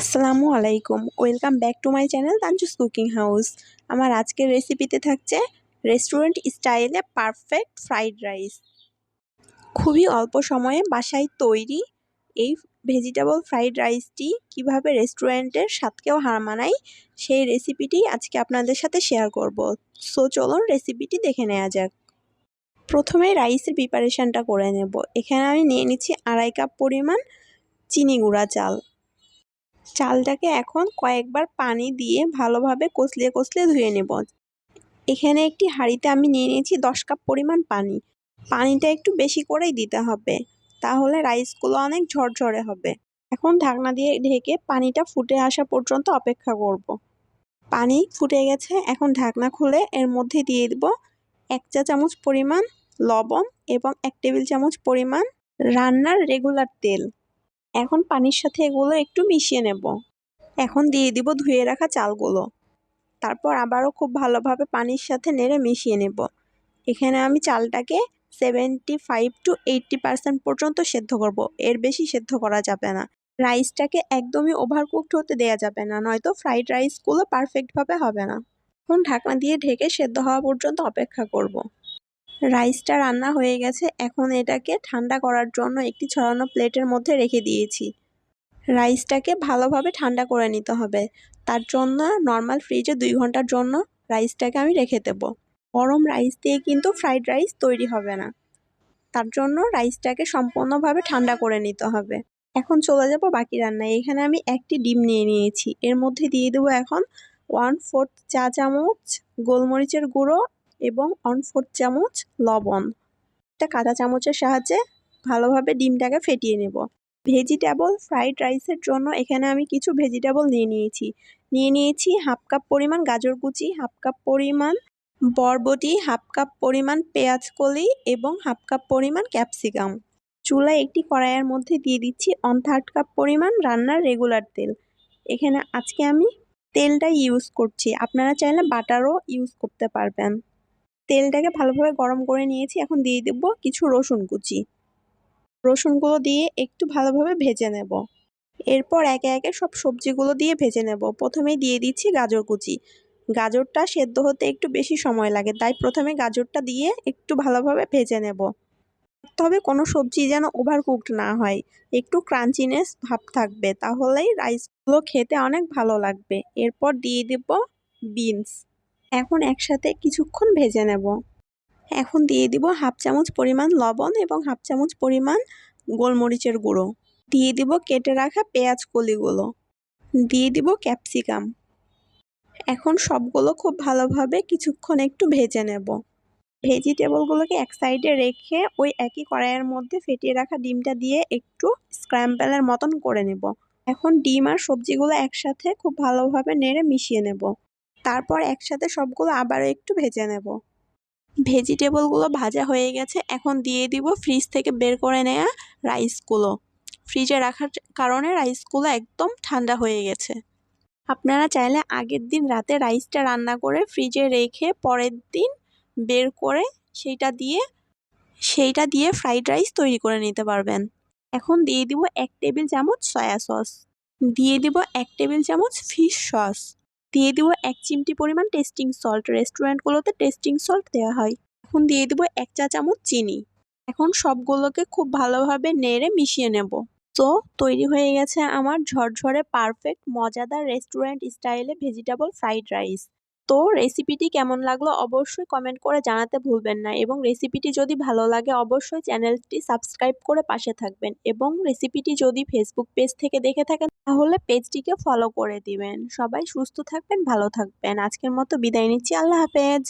আসসালামু আলাইকুম। Welcome back to my channel Tanju's cooking house. আমার আজকের রেসিপিতে থাকছে রেস্টুরেন্ট স্টাইলে পারফেক্ট ফ্রাইড রাইস। খুবই অল্প সময়ে বাসায় তৈরি এই ভেজিটেবল ফ্রাইড রাইসটি কীভাবে রেস্টুরেন্টের স্বাদকেও হার মানায়, সেই রেসিপিটি আজকে আপনাদের সাথে শেয়ার করব। সো চলুন রেসিপিটি দেখে নেওয়া যাক। প্রথমে রাইসের প্রিপারেশানটা করে নেব। এখানে আমি নিয়ে নিচ্ছি আড়াই কাপ পরিমাণ চিনি গুঁড়া চাল। চালটাকে এখন কয়েকবার পানি দিয়ে ভালোভাবে কষলিয়ে কষলিয়ে ধুয়ে নেব। এখানে একটি হাঁড়িতে আমি নিয়ে নিয়েছি দশ কাপ পরিমাণ পানি। পানিটা একটু বেশি করেই দিতে হবে, তাহলে রাইসগুলো অনেক ঝরঝরে হবে। এখন ঢাকনা দিয়ে ঢেকে পানিটা ফুটে আসা পর্যন্ত অপেক্ষা করব। পানি ফুটে গেছে, এখন ঢাকনা খুলে এর মধ্যে দিয়ে দেব এক চা চামচ পরিমাণ লবণ এবং এক টেবিল চামচ পরিমাণ রান্নার রেগুলার তেল। এখন পানির সাথে এগুলো একটু মিশিয়ে নেব। এখন দিয়ে দিব ধুয়ে রাখা চালগুলো। তারপর আবারও খুব ভালোভাবে পানির সাথে নেড়ে মিশিয়ে নেব। এখানে আমি চালটাকে seventy five to eighty percent পর্যন্ত সেদ্ধ করব। এর বেশি সেদ্ধ করা যাবে না। রাইসটাকে একদমই ওভারকুকড হতে দেওয়া যাবে না, নয়তো ফ্রাইড রাইসগুলো পারফেক্টভাবে হবে না। এখন ঢাকনা দিয়ে ঢেকে সেদ্ধ হওয়া পর্যন্ত অপেক্ষা করব। রাইসটা রান্না হয়ে গেছে, এখন এটাকে ঠান্ডা করার জন্য একটি ছড়ানো প্লেটের মধ্যে রেখে দিয়েছি। রাইসটাকে ভালোভাবে ঠান্ডা করে নিতে হবে। তার জন্য নর্মাল ফ্রিজে দুই ঘণ্টার জন্য রাইসটাকে আমি রেখে দেব। গরম রাইস দিয়ে কিন্তু ফ্রাইড রাইস তৈরি হবে না। তার জন্য রাইসটাকে সম্পূর্ণভাবে ঠান্ডা করে নিতে হবে। এখন চলে যাব বাকি রান্নায়। এখানে আমি একটি ডিম নিয়ে নিয়েছি। এর মধ্যে দিয়ে দেবো এখন ওয়ান ফোর্থ চা চামচ গোলমরিচের গুঁড়ো এবং ওয়ান ফোর্থ চামচ লবণ। একটা কাঁচা চামচের সাহায্যে ভালোভাবে ডিমটাকে ফেটিয়ে নেব। ভেজিটেবল ফ্রাইড রাইসের জন্য এখানে আমি কিছু ভেজিটেবল নিয়ে নিয়েছি। নিয়ে নিয়েছি হাফ কাপ পরিমাণ গাজর কুচি হাফ কাপ পরিমাণ বরবটি হাফ কাপ পরিমাণ পেঁয়াজ কলি এবং হাফ কাপ পরিমাণ ক্যাপসিকাম চুলায় একটি কড়াইয়ের মধ্যে দিয়ে দিচ্ছি অন থার্ড কাপ পরিমাণ রান্নার রেগুলার তেল। এখানে আজকে আমি তেলটা ইউজ করছি। আপনারা চাইলে বাটারও ইউজ করতে পারবেন। তেলটাকে ভালোভাবে গরম করে নিয়েছি। এখন দিয়ে দেব কিছু রসুন কুচি। রসুনগুলো দিয়ে একটু ভালোভাবে ভেজে নেব। এরপর একে একে সব সবজিগুলো দিয়ে ভেজে নেব। প্রথমেই দিয়ে দিচ্ছি গাজর কুচি। গাজরটা সেদ্ধ হতে একটু বেশি সময় লাগে, তাই প্রথমে গাজরটা দিয়ে একটু ভালোভাবে ভেজে নেব। তবে কোনো সবজি যেন ওভার কুকড না হয়। একটু ক্রাঞ্চিনেস ভাব থাকবে, তাহলেই রাইসগুলো খেতে অনেক ভালো লাগবে। এরপর দিয়ে দেব বিনস এখন একসাথে কিছুক্ষণ ভেজে নেব। এখন দিয়ে দিব হাফ চামচ পরিমাণ লবণ এবং হাফ চামচ পরিমাণ গোলমরিচের গুঁড়ো। দিয়ে দিব কেটে রাখা পেঁয়াজ কলিগুলো। দিয়ে দিব ক্যাপসিকাম। এখন সবগুলো খুব ভালোভাবে কিছুক্ষণ একটু ভেজে নেব। ভেজিটেবলগুলোকে এক সাইডে রেখে ওই একই কড়াইয়ের মধ্যে ফেটিয়ে রাখা ডিমটা দিয়ে একটু স্ক্র্যাম্পেলের মতন করে নেব। এখন ডিম আর সবজিগুলো একসাথে খুব ভালোভাবে নেড়ে মিশিয়ে নেব। তারপর একসাথে সবগুলো আবারও একটু ভেজে নেব। ভেজিটেবলগুলো ভাজা হয়ে গেছে, এখন দিয়ে দিব ফ্রিজ থেকে বের করে নেওয়া রাইসগুলো। ফ্রিজে রাখার কারণে রাইসগুলো একদম ঠান্ডা হয়ে গেছে। আপনারা চাইলে আগের দিন রাতে রাইসটা রান্না করে ফ্রিজে রেখে পরের দিন বের করে সেইটা দিয়ে সেইটা দিয়ে ফ্রাইড রাইস তৈরি করে নিতে পারবেন। এখন দিয়ে দিব এক টেবিল চামচ সয়া সস। দিয়ে দিব এক টেবিল চামচ ফিশ সস। দিয়ে দেবো এক চিমটি পরিমাণ টেস্টিং সল্ট রেস্টুরেন্টগুলোতে টেস্টিং সল্ট দেওয়া হয়। এখন দিয়ে দেবো এক চা চামচ চিনি। এখন সবগুলোকে খুব ভালোভাবে নেড়ে মিশিয়ে নেব। তো তৈরি হয়ে গেছে আমার ঝরঝরে পারফেক্ট মজাদার রেস্টুরেন্ট স্টাইলে ভেজিটেবল ফ্রাইড রাইস তো রেসিপিটি কেমন লাগল অবশ্যই কমেন্ট করে জানাতে ভুলবেন না এবং রেসিপিটি যদি ভালো লাগে অবশ্যই চ্যানেলটি সাবস্ক্রাইব করে পাশে থাকবেন এবং রেসিপিটি যদি ফেসবুক পেজ থেকে দেখে থাকেন তাহলে পেজটিকে ফলো করে দিবেন। সবাই সুস্থ থাকবেন, ভালো থাকবেন। আজকের মতো বিদায় নিচ্ছি। আল্লাহ হাফেজ।